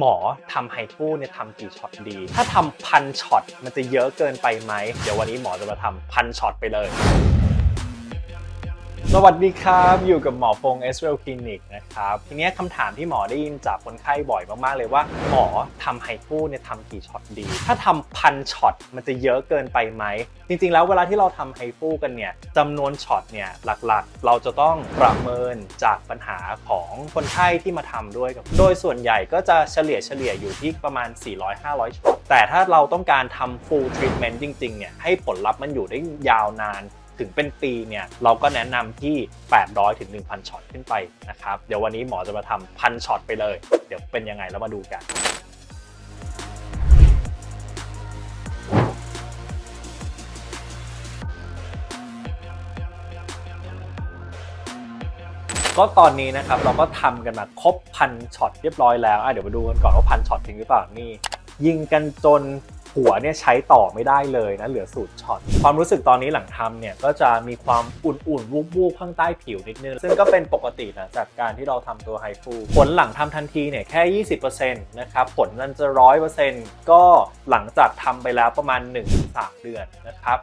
หมอทำไฮฟูเนี่ยทำกี่ช็อตดี ถ้าทำพันช็อตมันจะเยอะเกินไปไหม เดี๋ยววันนี้หมอจะมาทำพันช็อตไปเลย สวัสดีครับ อยู่กับหมอฟงเอสเวลคลินิกนะครับ ทีนี้คำถามที่หมอได้ยินจากคนไข้บ่อยมาก ๆ เลยว่า หมอทำไฮฟูเนี่ยทำกี่ช็อตดี ถ้าทำพันช็อตมันจะเยอะเกินไปไหม จริง ๆ แล้วเวลาที่เราทำไฮฟูกันเนี่ยจำนวนช็อตเนี่ยหลักๆ เราจะต้องประเมินจากปัญหาของคนไข้ที่มาทำด้วยกับโดยส่วนใหญ่ก็จะเฉลี่ยเฉลี่ยอยู่ที่ประมาณ 400-500ช็อตแต่ถ้าเราต้องการทำ full treatment จริงๆเนี่ยให้ผลลัพธ์มันอยู่ได้ยาวนาน ถึงเป็นปีเนี่ยเราก็แนะนำที่ 800ถึง1,000ช็อตขึ้นไปนะครับเดี๋ยววันนี้หมอจะมาทำพันช็อตไปเลย เดี๋ยวเป็นยังไงแล้วมาดูกันก็ตอนนี้นะครับเราก็ทำกันมาครบพันช็อตเรียบร้อยแล้วอะเดี๋ยวมาดูกันก่อนว่าพันช็อตจริงหรือเปล่านี่ยิงกันจน หัวเนี่ยใช้ต่อไม่ได้เลยนะเหลือสูตรช็อต ความรู้สึกตอนนี้หลังทำเนี่ยก็จะมีความอุ่นๆวูบๆข้างใต้ผิวนิดนึง ซึ่งก็เป็นปกตินะจากการที่เราทำตัวไฮฟูผลหลังทำทันทีเนี่ยแค่ 20%นะครับผลมันจะ 100%ก็หลังจากทำไปแล้วประมาณ 1-3 เดือนนะครับ